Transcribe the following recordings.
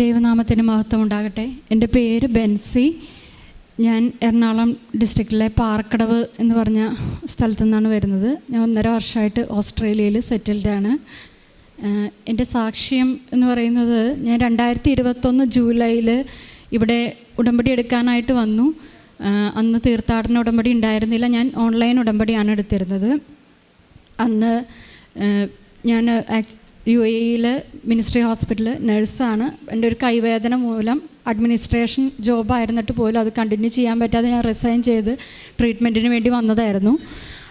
ദൈവനാമത്തിന് മഹത്വം ഉണ്ടാകട്ടെ. എന്റെ പേര് ബെൻസി. ഞാൻ എറണാകുളം ഡിസ്ട്രിക്റ്റിലെ പാർക്കടവ് എന്ന് പറഞ്ഞ സ്ഥലത്തു നിന്നാണ് വരുന്നത്. ഞാൻ ഒന്നര വർഷമായിട്ട് ഓസ്ട്രേലിയയിൽ സെറ്റിൽഡാണ് എന്റെ സാക്ഷ്യം എന്ന് പറയുന്നത് ഞാൻ രണ്ടായിരത്തി ഇരുപത്തൊന്ന് ജൂലൈയിൽ ഇവിടെ ഉടമ്പടി എടുക്കാനായിട്ട് വന്നു. അന്ന് തീർത്ഥാടന ഉടമ്പടി ഉണ്ടായിരുന്നില്ല. ഞാൻ ഓൺലൈൻ ഉടമ്പടിയാണ് എടുത്തിരുന്നത്. അന്ന് ഞാൻ യു ഇയിൽ മിനിസ്ട്രി ഹോസ്പിറ്റലിൽ നഴ്സാണ്. എന്റെ ഒരു കൈവേദന മൂലം അഡ്മിനിസ്ട്രേഷൻ ജോബായിരുന്നിട്ട് പോലും അത് കണ്ടിന്യൂ ചെയ്യാൻ പറ്റാതെ ഞാൻ റിസൈൻ ചെയ്ത് ട്രീറ്റ്മെന്റിന് വേണ്ടി വന്നതായിരുന്നു.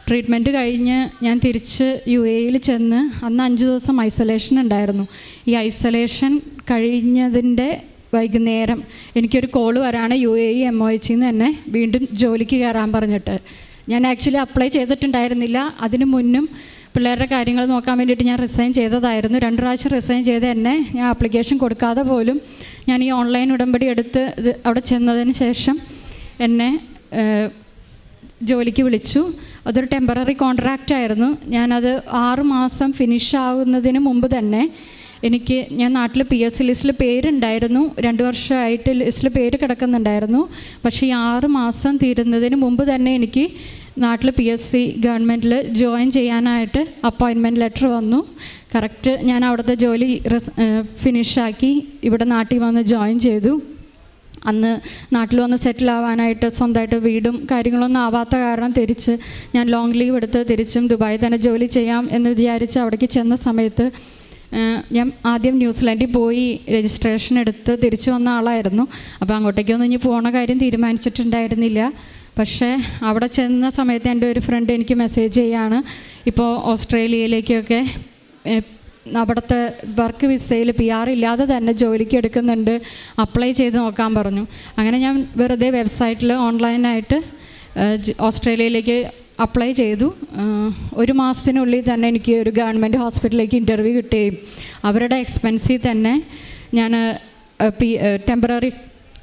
ട്രീറ്റ്മെന്റ് കഴിഞ്ഞ് ഞാൻ തിരിച്ച് യു എയിൽ ചെന്ന് അന്ന് അഞ്ച് ദിവസം ഐസൊലേഷൻ ഉണ്ടായിരുന്നു. ഈ ഐസൊലേഷൻ കഴിഞ്ഞതിന്റെ വൈകുന്നേരം എനിക്കൊരു കോൾ വരാണ് U A E M O എച്ചിൽ നിന്ന് തന്നെ വീണ്ടും ജോലിക്ക് കയറാൻ പറഞ്ഞിട്ട്. ഞാൻ ആക്ച്വലി അപ്ലൈ ചെയ്തിട്ടുണ്ടായിരുന്നില്ല. അതിനു മുന്നും പിള്ളേരുടെ കാര്യങ്ങൾ നോക്കാൻ വേണ്ടിയിട്ട് ഞാൻ റിസൈൻ ചെയ്തതായിരുന്നു. രണ്ട് പ്രാവശ്യം റിസൈൻ ചെയ്ത് എന്നെ ഞാൻ ആപ്ലിക്കേഷൻ കൊടുക്കാതെ പോലും ഞാൻ ഈ ഓൺലൈൻ ഉടമ്പടി എടുത്ത് ഇത് അവിടെ ചെന്നതിന് ശേഷം എന്നെ ജോലിക്ക് വിളിച്ചു. അതൊരു ടെമ്പററി കോൺട്രാക്റ്റ് ആയിരുന്നു. ഞാനത് ആറ് മാസം ഫിനിഷ് ആകുന്നതിന് മുമ്പ് തന്നെ എനിക്ക് ഞാൻ നാട്ടിൽ പി എസ് സി ലിസ്റ്റിൽ പേരുണ്ടായിരുന്നു. രണ്ട് വർഷമായിട്ട് ലിസ്റ്റിൽ പേര് കിടക്കുന്നുണ്ടായിരുന്നു. പക്ഷേ ഈ ആറ് മാസം തീരുന്നതിന് മുമ്പ് തന്നെ എനിക്ക് നാട്ടിൽ പി എസ് സി ഗവൺമെന്റിൽ ജോയിൻ ചെയ്യാനായിട്ട് അപ്പോയിൻമെന്റ് ലെറ്റർ വന്നു. കറക്റ്റ് ഞാൻ അവിടുത്തെ ജോലി ഫിനിഷാക്കി ഇവിടെ നാട്ടിൽ വന്ന് ജോയിൻ ചെയ്തു. അന്ന് നാട്ടിൽ വന്ന് സെറ്റിൽ ആവാനായിട്ട് സ്വന്തമായിട്ട് വീടും കാര്യങ്ങളൊന്നും ആവാത്ത കാരണം തിരിച്ച് ഞാൻ ലോങ് ലീവ് എടുത്ത് തിരിച്ചും ദുബായിൽ തന്നെ ജോലി ചെയ്യാം എന്ന് വിചാരിച്ച് അവിടേക്ക് ചെന്ന സമയത്ത് ഞാൻ ആദ്യം ന്യൂസിലാൻഡിൽ പോയി രജിസ്ട്രേഷൻ എടുത്ത് തിരിച്ചു വന്ന ആളായിരുന്നു. അപ്പോൾ അങ്ങോട്ടേക്കൊന്നും ഇനി പോണ കാര്യം തീരുമാനിച്ചിട്ടുണ്ടായിരുന്നില്ല. പക്ഷേ അവിടെ ചെന്ന സമയത്ത് എന്റെ ഒരു ഫ്രണ്ട് എനിക്ക് മെസ്സേജ് ചെയ്യാണ്. ഇപ്പോൾ ഓസ്ട്രേലിയയിലേക്കൊക്കെ അവിടുത്തെ വർക്ക് വിസയിൽ പി ആർ ഇല്ലാതെ തന്നെ ജോലിക്ക് എടുക്കുന്നുണ്ട്. അപ്ലൈ ചെയ്ത് നോക്കാൻ പറഞ്ഞു. അങ്ങനെ ഞാൻ വെറുതെ വെബ്സൈറ്റിൽ ഓൺലൈനായിട്ട് ഓസ്ട്രേലിയയിലേക്ക് അപ്ലൈ ചെയ്തു. ഒരു മാസത്തിനുള്ളിൽ തന്നെ എനിക്ക് ഒരു ഗവൺമെന്റ് ഹോസ്പിറ്റലിലേക്ക് ഇന്റർവ്യൂ കിട്ടുകയും അവരുടെ എക്സ്പെൻസിൽ തന്നെ ഞാൻ പി ടെമ്പററി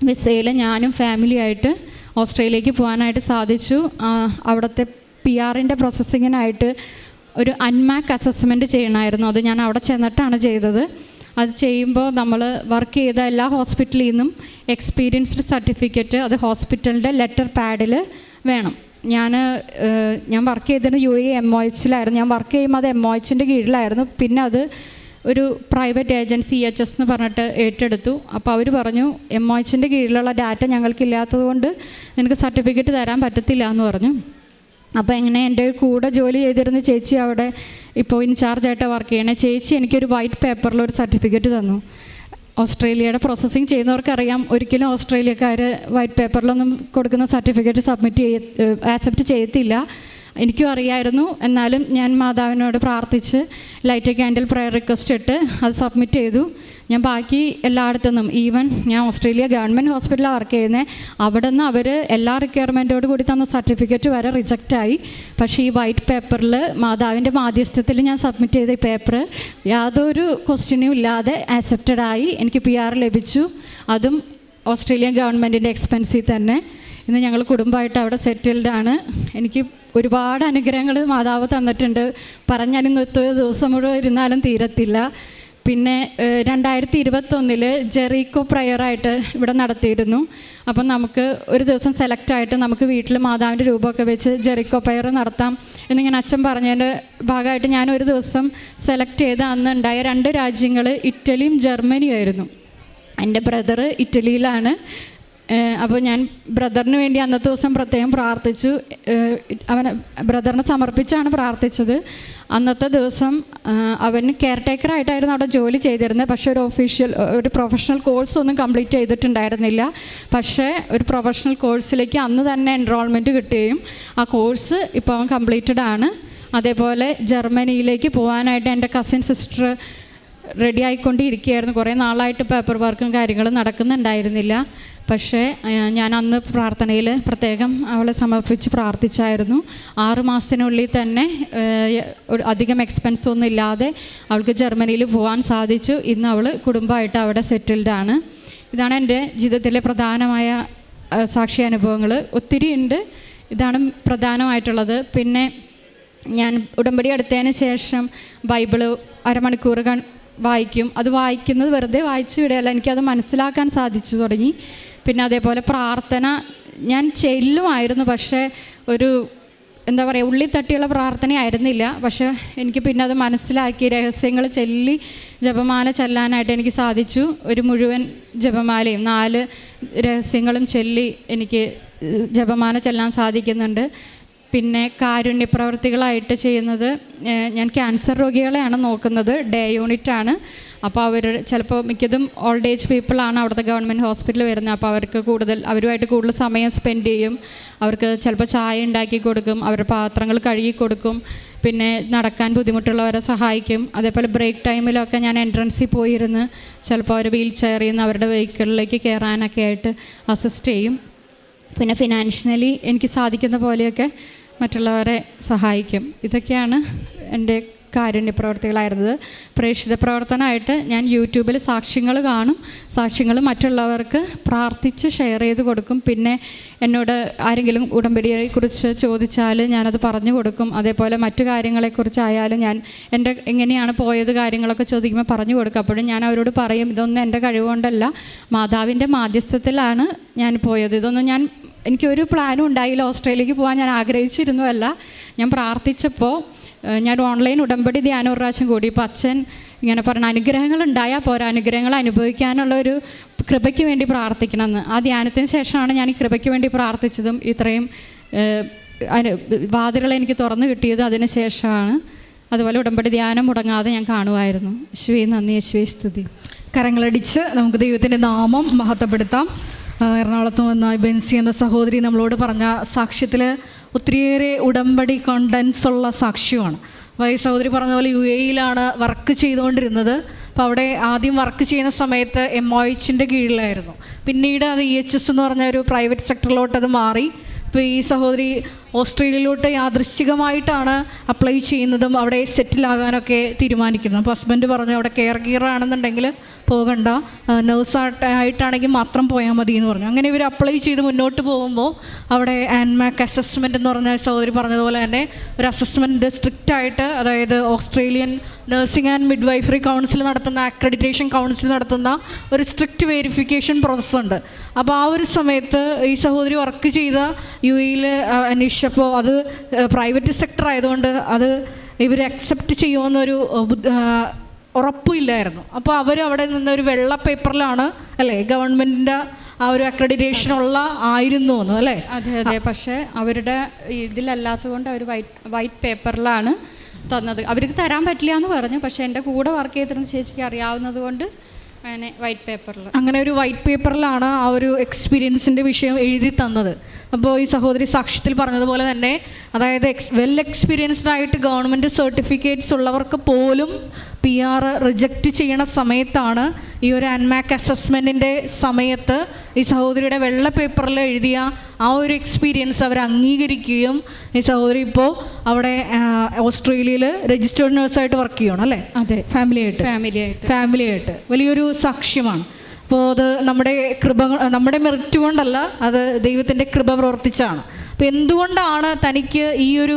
വിസയിൽ ഞാനും ഫാമിലിയായിട്ട് ഓസ്ട്രേലിയയിലേക്ക് പോകാനായിട്ട് സാധിച്ചു. അവിടുത്തെ പി ആറിന്റെ പ്രോസസ്സിങ്ങിനായിട്ട് ഒരു അൺമാക്ക് അസസ്മെന്റ് ചെയ്യണമായിരുന്നു. അത് ഞാൻ അവിടെ ചെന്നിട്ടാണ് ചെയ്തത്. അത് ചെയ്യുമ്പോൾ നമ്മൾ വർക്ക് ചെയ്ത എല്ലാ ഹോസ്പിറ്റലിൽ നിന്നും എക്സ്പീരിയൻസ്ഡ് സർട്ടിഫിക്കറ്റ് അത് ഹോസ്പിറ്റലിന്റെ ലെറ്റർ പാഡിൽ വേണം. ഞാൻ ഞാൻ വർക്ക് ചെയ്തത് യു എ എം ഒ എച്ചിലായിരുന്നു ഞാൻ വർക്ക് ചെയ്യുമ്പോൾ അത് എം ഒ എച്ചിന്റെ കീഴിലായിരുന്നു. പിന്നെ അത് ഒരു പ്രൈവറ്റ് ഏജൻസി എച്ച് എസ് എന്ന് പറഞ്ഞിട്ട് ഏറ്റെടുത്തു. അപ്പോൾ അവർ പറഞ്ഞു എം ഒ എച്ചിന്റെ കീഴിലുള്ള ഡാറ്റ ഞങ്ങൾക്കില്ലാത്തതുകൊണ്ട് നിനക്ക് സർട്ടിഫിക്കറ്റ് തരാൻ പറ്റത്തില്ല എന്ന് പറഞ്ഞു. അപ്പോൾ എങ്ങനെ എന്റെ കൂടെ ജോലി ചെയ്തിരുന്ന ചേച്ചി അവിടെ ഇപ്പോൾ ഇൻചാർജായിട്ട് വർക്ക് ചെയ്യണേ. ചേച്ചി എനിക്കൊരു വൈറ്റ് പേപ്പറിൽ ഒരു സർട്ടിഫിക്കറ്റ് തന്നു. ഓസ്ട്രേലിയയുടെ പ്രോസസ്സിങ് ചെയ്യുന്നവർക്കറിയാം ഒരിക്കലും ഓസ്ട്രേലിയക്കാർ വൈറ്റ് പേപ്പറിലൊന്നും കൊടുക്കുന്ന സർട്ടിഫിക്കറ്റ് സബ്മിറ്റ് ചെയ്യ ആക്സെപ്റ്റ് ചെയ്യത്തില്ല. എനിക്കും അറിയായിരുന്നു. എന്നാലും ഞാൻ മാതാവിനോട് പ്രാർത്ഥിച്ച് ലൈറ്റ് ക്യാൻഡിൽ പ്രയർ റിക്വസ്റ്റ് ഇട്ട് അത് സബ്മിറ്റ് ചെയ്തു. ഞാൻ ബാക്കി എല്ലായിടത്തു നിന്നും ഈവൻ ഞാൻ ഓസ്ട്രേലിയ ഗവൺമെന്റ് ഹോസ്പിറ്റലിൽ വർക്ക് ചെയ്യുന്നത് അവിടെ നിന്ന് അവർ എല്ലാ റിക്വയർമെന്റോട് കൂടി തന്ന സർട്ടിഫിക്കറ്റ് വരെ റിജക്റ്റായി പക്ഷേ ഈ വൈറ്റ് പേപ്പറിൽ മാതാവിന്റെ മാധ്യസ്ഥത്തിൽ ഞാൻ സബ്മിറ്റ് ചെയ്ത ഈ പേപ്പർ യാതൊരു ക്വസ്റ്റ്യനും ഇല്ലാതെ ആക്സെപ്റ്റഡ് ആയി. എനിക്ക് പി ആർ ലഭിച്ചു. അതും ഓസ്ട്രേലിയൻ ഗവൺമെന്റിന്റെ എക്സ്പെൻസിൽ തന്നെ. ഇന്ന് ഞങ്ങൾ കുടുംബമായിട്ട് അവിടെ സെറ്റിൽഡ് ആണ്. എനിക്ക് ഒരുപാട് അനുഗ്രഹങ്ങൾ മാതാവ് തന്നിട്ടുണ്ട്. പറഞ്ഞാൽ ഇന്നത്തെ ദിവസം മുഴുവൻ ഇരുന്നാലും തീരത്തില്ല. പിന്നെ രണ്ടായിരത്തി ഇരുപത്തൊന്നിൽ ജെറീക്കോ പ്രയറായിട്ട് ഇവിടെ നടത്തിയിരുന്നു. അപ്പം നമുക്ക് ഒരു ദിവസം സെലക്ട് ആയിട്ട് നമുക്ക് വീട്ടിൽ മാതാവിന്റെ രൂപമൊക്കെ വെച്ച് ജെറിക്കോ പ്രയർ നടത്താം എന്നിങ്ങനെ അച്ഛൻ പറഞ്ഞതിന്റെ ഭാഗമായിട്ട് ഞാൻ ഒരു ദിവസം സെലക്ട് ചെയ്ത അന്ന് ഉണ്ടായ രണ്ട് രാജ്യങ്ങൾ ഇറ്റലിയും ജർമ്മനിയും ആയിരുന്നു. എന്റെ ബ്രദർ ഇറ്റലിയിലാണ്. അപ്പോൾ ഞാൻ ബ്രദറിന് വേണ്ടി അന്നത്തെ ദിവസം പ്രത്യേകം പ്രാർത്ഥിച്ചു. അവനെ ബ്രദറിനെ സമർപ്പിച്ചാണ് പ്രാർത്ഥിച്ചത്. അന്നത്തെ ദിവസം അവന് കെയർ ടേക്കറായിട്ടായിരുന്നു അവിടെ ജോലി ചെയ്തിരുന്നത്. പക്ഷേ ഒരു ഒഫീഷ്യൽ ഒരു പ്രൊഫഷണൽ കോഴ്സ് ഒന്നും കംപ്ലീറ്റ് ചെയ്തിട്ടുണ്ടായിരുന്നില്ല. പക്ഷേ ഒരു പ്രൊഫഷണൽ കോഴ്സിലേക്ക് അന്ന് തന്നെ എൻറോൾമെന്റ് കിട്ടുകയും ആ കോഴ്സ് ഇപ്പോൾ അവൻ കംപ്ലീറ്റഡ് ആണ്. അതേപോലെ ജർമ്മനിയിലേക്ക് പോകാനായിട്ട് എന്റെ കസിൻ സിസ്റ്റർ റെഡി ആയിക്കൊണ്ടിരിക്കുകയായിരുന്നു കുറേ നാളായിട്ട് പേപ്പർ വർക്കും കാര്യങ്ങളും നടക്കുന്നുണ്ടായിരുന്നില്ല. പക്ഷേ ഞാൻ അന്ന് പ്രാർത്ഥനയിൽ പ്രത്യേകം അവളെ സമർപ്പിച്ച് പ്രാർത്ഥിച്ചായിരുന്നു. ആറ് മാസത്തിനുള്ളിൽ തന്നെ അധികം എക്സ്പെൻസ് ഒന്നും ഇല്ലാതെ അവൾക്ക് ജർമ്മനിയിൽ പോകാൻ സാധിച്ചു. ഇന്ന് അവൾ കുടുംബമായിട്ട് അവിടെ സെറ്റിൽഡാണ് ഇതാണ് എന്റെ ജീവിതത്തിലെ പ്രധാനമായ സാക്ഷി അനുഭവങ്ങൾ ഒത്തിരി ഉണ്ട്. ഇതാണ് പ്രധാനമായിട്ടുള്ളത്. പിന്നെ ഞാൻ ഉടമ്പടി എടുത്തതിന് ശേഷം ബൈബിൾ അരമണിക്കൂർ വായിക്കും. അത് വായിക്കുന്നത് വെറുതെ വായിച്ചു വിടുകയല്ല. എനിക്കത് മനസ്സിലാക്കാൻ സാധിച്ചു തുടങ്ങി. പിന്നെ അതേപോലെ പ്രാർത്ഥന. ഞാൻ ചെല്ലുമായിരുന്നു പക്ഷേ ഒരു എന്താ പറയുക ഉള്ളി തട്ടിയുള്ള പ്രാർത്ഥനയായിരുന്നില്ല പക്ഷേ എനിക്ക് പിന്നെ അത് മനസ്സിലാക്കി രഹസ്യങ്ങൾ ചൊല്ലി ജപമാല ചൊല്ലാനായിട്ട് എനിക്ക് സാധിച്ചു. ഒരു മുഴുവൻ ജപമാലയും നാല് രഹസ്യങ്ങളും ചൊല്ലി എനിക്ക് ജപമാല ചെല്ലാൻ സാധിക്കുന്നുണ്ട്. പിന്നെ കാരുണ്യ പ്രവർത്തികളായിട്ട് ചെയ്യുന്നത് ഞാൻ ക്യാൻസർ രോഗികളെയാണ് നോക്കുന്നത്. ഡേ യൂണിറ്റ് ആണ് അപ്പോൾ അവർ ചിലപ്പോൾ മിക്കതും ഓൾഡ് ഏജ് പീപ്പിളാണ് അവിടുത്തെ ഗവൺമെന്റ് ഹോസ്പിറ്റലിൽ വരുന്നത്. അപ്പോൾ അവർക്ക് കൂടുതൽ അവരുമായിട്ട് കൂടുതൽ സമയം സ്പെൻഡ് ചെയ്യും. അവർക്ക് ചിലപ്പോൾ ചായ ഉണ്ടാക്കി കൊടുക്കും അവരുടെ പാത്രങ്ങൾ കഴുകി കൊടുക്കും. പിന്നെ നടക്കാൻ ബുദ്ധിമുട്ടുള്ളവരെ സഹായിക്കും. അതേപോലെ ബ്രേക്ക് ടൈമിലൊക്കെ ഞാൻ എൻട്രൻസിൽ പോയിരുന്ന് ചിലപ്പോൾ അവർ വീൽ ചെയറിൽ നിന്ന് അവരുടെ വെഹിക്കിളിലേക്ക് കയറാനൊക്കെ ആയിട്ട് അസിസ്റ്റ് ചെയ്യും. പിന്നെ ഫിനാൻഷ്യലി എനിക്ക് സാധിക്കുന്ന പോലെയൊക്കെ മറ്റുള്ളവരെ സഹായിക്കും. ഇതൊക്കെയാണ് എന്റെ കാരുണ്യ പ്രവർത്തികളായിരുന്നത് പ്രേക്ഷിത പ്രവർത്തനമായിട്ട് ഞാൻ യൂട്യൂബിൽ സാക്ഷ്യങ്ങൾ കാണും. സാക്ഷ്യങ്ങൾ മറ്റുള്ളവർക്ക് പ്രാർത്ഥിച്ച് ഷെയർ ചെയ്ത് കൊടുക്കും. പിന്നെ എന്നോട് ആരെങ്കിലും ഉടമ്പടിയെക്കുറിച്ച് ചോദിച്ചാൽ ഞാനത് പറഞ്ഞു കൊടുക്കും. അതേപോലെ മറ്റു കാര്യങ്ങളെക്കുറിച്ചായാലും ഞാൻ എന്റെ എങ്ങനെയാണ് പോയത് കാര്യങ്ങളൊക്കെ ചോദിക്കുമ്പോൾ പറഞ്ഞു കൊടുക്കും. അപ്പോഴും ഞാൻ അവരോട് പറയും ഇതൊന്നും എന്റെ കഴിവുകൊണ്ടല്ല. മാതാവിന്റെ മാധ്യസ്ഥത്തിലാണ് ഞാൻ പോയത്. ഇതൊന്നും ഞാൻ എനിക്കൊരു പ്ലാനും ഉണ്ടായില്ല. ഓസ്ട്രേലിയക്ക് പോകാൻ ഞാൻ ആഗ്രഹിച്ചിരുന്നുവല്ല. ഞാൻ പ്രാർത്ഥിച്ചപ്പോൾ ഞാൻ ഓൺലൈൻ ഉടമ്പടി ധ്യാനം ഒരു പ്രാവശ്യം കൂടി. ഇപ്പോൾ അച്ഛൻ ഇങ്ങനെ പറഞ്ഞ അനുഗ്രഹങ്ങൾ ഉണ്ടായാൽ പോരാ. അനുഗ്രഹങ്ങൾ അനുഭവിക്കാനുള്ള ഒരു കൃപയ്ക്ക് വേണ്ടി പ്രാർത്ഥിക്കണമെന്ന്. ആ ധ്യാനത്തിന് ശേഷമാണ് ഞാൻ ഈ കൃപയ്ക്ക് വേണ്ടി പ്രാർത്ഥിച്ചതും ഇത്രയും വാതിലുകൾ എനിക്ക് തുറന്നു കിട്ടിയത് അതിന് ശേഷമാണ്. അതുപോലെ ഉടമ്പടി ധ്യാനം മുടങ്ങാതെ ഞാൻ കാണുമായിരുന്നു യേശുവേ നന്ദി. യേശുവേ സ്തുതി. കരങ്ങളടിച്ച് നമുക്ക് ദൈവത്തിന്റെ നാമം മഹത്വപ്പെടുത്താം. എറണാകുളത്ത് വന്ന ബെൻസി എന്ന സഹോദരി നമ്മളോട് പറഞ്ഞ സാക്ഷ്യത്തിൽ ഒത്തിരിയേറെ ഉടമ്പടി കണ്ടൻസ് ഉള്ള സാക്ഷ്യമാണ്. അപ്പോൾ ഈ സഹോദരി പറഞ്ഞ പോലെ യു എയിലാണ് വർക്ക് ചെയ്തുകൊണ്ടിരുന്നത് അപ്പോൾ അവിടെ ആദ്യം വർക്ക് ചെയ്യുന്ന സമയത്ത് എം ഒ എച്ചിന്റെ കീഴിലായിരുന്നു. പിന്നീട് അത് ഇ എച്ച് എസ് എന്ന് പറഞ്ഞ ഒരു പ്രൈവറ്റ് സെക്ടറിലോട്ട് അത് മാറി. ഇപ്പോൾ ഈ സഹോദരി ഓസ്ട്രേലിയയിലോട്ട് യാദൃശ്ചികമായിട്ടാണ് അപ്ലൈ ചെയ്യുന്നതും അവിടെ സെറ്റിലാകാനൊക്കെ തീരുമാനിക്കുന്നത്. അപ്പോൾ ഹസ്ബൻഡ് പറഞ്ഞു അവിടെ കെയർ ഗിയർ ആണെന്നുണ്ടെങ്കിൽ പോകണ്ട. നഴ്സായിട്ടാണെങ്കിൽ മാത്രം പോയാൽ മതി എന്ന് പറഞ്ഞു. അങ്ങനെ ഇവർ അപ്ലൈ ചെയ്ത് മുന്നോട്ട് പോകുമ്പോൾ അവിടെ ആൻമാക് അസസ്മെന്റ് എന്ന് പറഞ്ഞ സഹോദരി പറഞ്ഞതുപോലെ തന്നെ ഒരു അസസ്മെന്റ് സ്ട്രിക്റ്റ് ആയിട്ട് അതായത് Australian nursing and midwifery council നടത്തുന്ന അക്രഡിറ്റേഷൻ കൗൺസിൽ നടത്തുന്ന ഒരു സ്ട്രിക്റ്റ് വെരിഫിക്കേഷൻ പ്രോസസ്സുണ്ട് അപ്പോൾ ആ ഒരു സമയത്ത് ഈ സഹോദരി വർക്ക് ചെയ്ത യു എയിൽ അന്വേഷിച്ചപ്പോൾ അത് പ്രൈവറ്റ് സെക്ടർ ആയതുകൊണ്ട് അത് ഇവർ അക്സെപ്റ്റ് ചെയ്യുമെന്നൊരു ഉറപ്പില്ലായിരുന്നു. അപ്പോൾ അവർ അവിടെ നിന്ന് ഒരു വെള്ള പേപ്പറിലാണ് അല്ലേ ഗവൺമെന്റിന്റെ ആ ഒരു അക്രഡിറ്റേഷൻ ഉള്ള ആയിരുന്നു എന്ന് അല്ലേ? അതെ അതെ പക്ഷേ അവരുടെ ഇതിലല്ലാത്തതുകൊണ്ട് അവർ വൈറ്റ് വൈറ്റ് പേപ്പറിലാണ് തന്നത്. അവർക്ക് തരാൻ പറ്റില്ല എന്ന് പറഞ്ഞു പക്ഷേ എന്റെ കൂടെ വർക്ക് ചെയ്തിരുന്ന ചേച്ചിക്ക് അറിയാവുന്നത് കൊണ്ട് അങ്ങനെ വൈറ്റ് പേപ്പറിൽ അങ്ങനെ ഒരു വൈറ്റ് പേപ്പറിലാണ് ആ ഒരു എക്സ്പീരിയൻസിന്റെ വിഷയം എഴുതി തന്നത്. അപ്പോൾ ഈ സഹോദരി സാക്ഷ്യത്തിൽ പറഞ്ഞതുപോലെ തന്നെ അതായത് എക്സ് വെൽ എക്സ്പീരിയൻസ്ഡ് ആയിട്ട് ഗവൺമെന്റ് സർട്ടിഫിക്കറ്റ്സ് ഉള്ളവർക്ക് പോലും പി ആർ റിജക്റ്റ് ചെയ്യണ സമയത്താണ് ഈ ഒരു അൻമാക് അസസ്മെന്റിന്റെ സമയത്ത് ഈ സഹോദരിയുടെ വെള്ള പേപ്പറിൽ എഴുതിയ ആ ഒരു എക്സ്പീരിയൻസ് അവർ അംഗീകരിക്കുകയും ഈ സഹോദരി ഇപ്പോൾ അവിടെ ഓസ്ട്രേലിയയിൽ രജിസ്റ്റേർഡ് നേഴ്സായിട്ട് വർക്ക് ചെയ്യണം അല്ലേ? അതെ ഫാമിലി ആയിട്ട്. ഫാമിലി ആയിട്ട്. ഫാമിലി ആയിട്ട്. വലിയൊരു സാക്ഷ്യമാണ്. അപ്പോൾ അത് നമ്മുടെ കൃപ നമ്മുടെ മെറിറ്റ് കൊണ്ടല്ല അത് ദൈവത്തിന്റെ കൃപ പ്രവർത്തിച്ചാണ്. അപ്പോൾ എന്തുകൊണ്ടാണ് തനിക്ക് ഈ ഒരു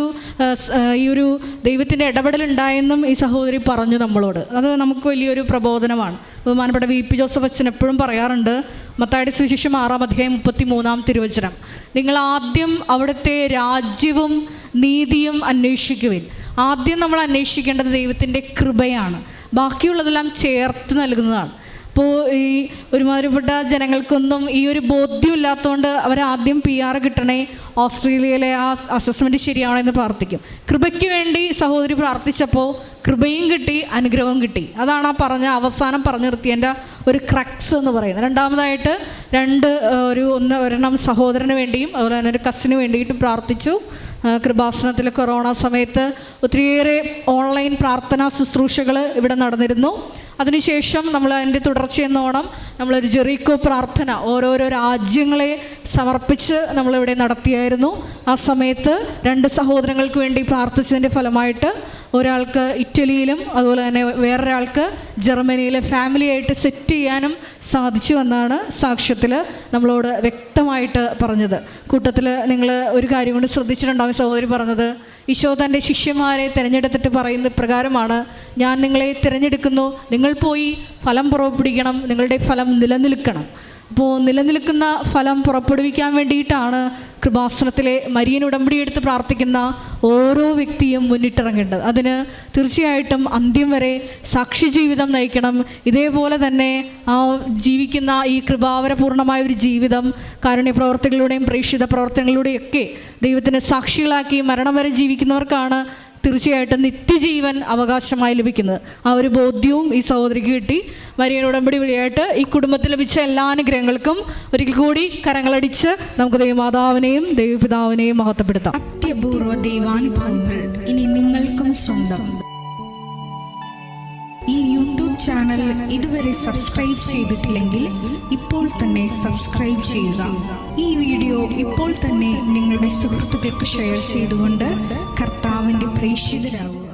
ഈ ഒരു ദൈവത്തിന്റെ ഇടപെടലുണ്ടായെന്നും ഈ സഹോദരി പറഞ്ഞു നമ്മളോട്. അത് നമുക്ക് വലിയൊരു പ്രബോധനമാണ്. ബഹുമാനപ്പെട്ട വി പി ജോസഫ് അച്ഛൻ എപ്പോഴും പറയാറുണ്ട് മത്തായുടെ സുവിശേഷം ആറാം അധ്യായം മുപ്പത്തി മൂന്നാം തിരുവചനം നിങ്ങൾ ആദ്യം അവിടുത്തെ രാജ്യവും നീതിയും അന്വേഷിക്കുവിൻ. ആദ്യം നമ്മൾ അന്വേഷിക്കേണ്ടത് ദൈവത്തിന്റെ കൃപയാണ്. ബാക്കിയുള്ളതെല്ലാം ചേർത്ത് നൽകുന്നതാണ്. അപ്പോൾ ഈ ഒരുമാതിരിപ്പെട്ട ജനങ്ങൾക്കൊന്നും ഈ ഒരു ബോധ്യം ബോധ്യമില്ലാത്തതുകൊണ്ട് അവരാദ്യം പി ആർ കിട്ടണേ ഓസ്ട്രേലിയയിലെ ആ അസസ്മെന്റ് ശരിയാവണമെന്ന് പ്രാർത്ഥിക്കും. കൃപയ്ക്ക് വേണ്ടി സഹോദരി പ്രാർത്ഥിച്ചപ്പോൾ കൃപയും കിട്ടി അനുഗ്രഹവും കിട്ടി. അതാണ് ആ പറഞ്ഞ അവസാനം പറഞ്ഞു നിർത്തിയതിന്റെ ഒരു ക്രക്സ് എന്ന് പറയുന്നത്. രണ്ടാമതായിട്ട് രണ്ട് ഒരു ഒന്ന് ഒരെണ്ണം സഹോദരന് വേണ്ടിയും അതുപോലെ തന്നെ ഒരു കസിന് വേണ്ടിയിട്ടും പ്രാർത്ഥിച്ചു. കൃപാസനത്തിൽ കൊറോണ സമയത്ത് ഒത്തിരിയേറെ ഓൺലൈൻ പ്രാർത്ഥനാ ശുശ്രൂഷകൾ ഇവിടെ നടന്നിരുന്നു. അതിനുശേഷം നമ്മൾ അതിന്റെ തുടർച്ചയെന്നോണം നമ്മളൊരു ജെറീക്കോ പ്രാർത്ഥന ഓരോരോ രാജ്യങ്ങളെ സമർപ്പിച്ച് നമ്മളിവിടെ നടത്തിയായിരുന്നു. ആ സമയത്ത് രണ്ട് സഹോദരങ്ങൾക്ക് വേണ്ടി പ്രാർത്ഥിച്ചതിന്റെ ഫലമായിട്ട് ഒരാൾക്ക് ഇറ്റലിയിലും അതുപോലെ തന്നെ വേറൊരാൾക്ക് ജർമ്മനിയിലെ ഫാമിലിയായിട്ട് സെറ്റ് ചെയ്യാനും സാധിച്ചു എന്നാണ് സാക്ഷ്യത്തിൽ നമ്മളോട് വ്യക്തമായിട്ട് പറഞ്ഞത്. കൂട്ടത്തിൽ നിങ്ങൾ ഒരു കാര്യം കൊണ്ട് ശ്രദ്ധിച്ചിട്ടുണ്ടാവും സഹോദരി പറഞ്ഞത് ഈശോ തന്റെ ശിഷ്യന്മാരെ തിരഞ്ഞെടുത്തിട്ട് പറയുന്ന പ്രകാരമാണ് ഞാൻ നിങ്ങളെ തിരഞ്ഞെടുക്കുന്നു നിങ്ങൾ പോയി ഫലം പുറപ്പെടുവിക്കണം നിങ്ങളുടെ ഫലം നിലനിൽക്കണം. അപ്പോൾ നിലനിൽക്കുന്ന ഫലം പുറപ്പെടുവിക്കാൻ വേണ്ടിയിട്ടാണ് കൃപാസനത്തിലെ മരിയൻ ഉടമ്പടി എടുത്ത് പ്രാർത്ഥിക്കുന്ന ഓരോ വ്യക്തിയും മുന്നിട്ടിറങ്ങേണ്ടത്. അതിന് തീർച്ചയായിട്ടും അന്ത്യം വരെ സാക്ഷി ജീവിതം നയിക്കണം. ഇതേപോലെ തന്നെ ആ ജീവിക്കുന്ന ഈ കൃപാവരപൂർണമായ ഒരു ജീവിതം കാരുണ്യ പ്രവർത്തികളുടെയും പ്രേക്ഷിത പ്രവർത്തനങ്ങളുടെയും ഒക്കെ ദൈവത്തിന് സാക്ഷികളാക്കി മരണം വരെ ജീവിക്കുന്നവർക്കാണ് തീർച്ചയായിട്ടും നിത്യജീവൻ അവകാശമായി ലഭിക്കുന്നത്. ആ ഒരു ബോധ്യവും ഈ സഹോദരിക്ക് കിട്ടി. മരിയൻ ഉടമ്പടി വഴിയായിട്ട് ഈ കുടുംബത്തിൽ ലഭിച്ച എല്ലാ അനുഗ്രഹങ്ങൾക്കും ഒരിക്കൽ കൂടി കരങ്ങളടിച്ച് നമുക്ക് ദൈവമാതാവിനെയും ദൈവപിതാവിനെയും മഹത്വപ്പെടുത്താം. അത്യപൂർവ ദൈവാനുഭവങ്ങൾ ഇനി നിങ്ങൾക്കും സ്വന്തം. ഈ യൂട്യൂബ് ചാനൽ ഇതുവരെ സബ്സ്ക്രൈബ് ചെയ്തിട്ടില്ലെങ്കിൽ ഇപ്പോൾ തന്നെ സബ്സ്ക്രൈബ് ചെയ്യുക. ഈ വീഡിയോ ഇപ്പോൾ തന്നെ നിങ്ങളുടെ സുഹൃത്തുക്കൾക്ക് ഷെയർ ചെയ്തുകൊണ്ട് ఆమెని ప్రయత్నించరావు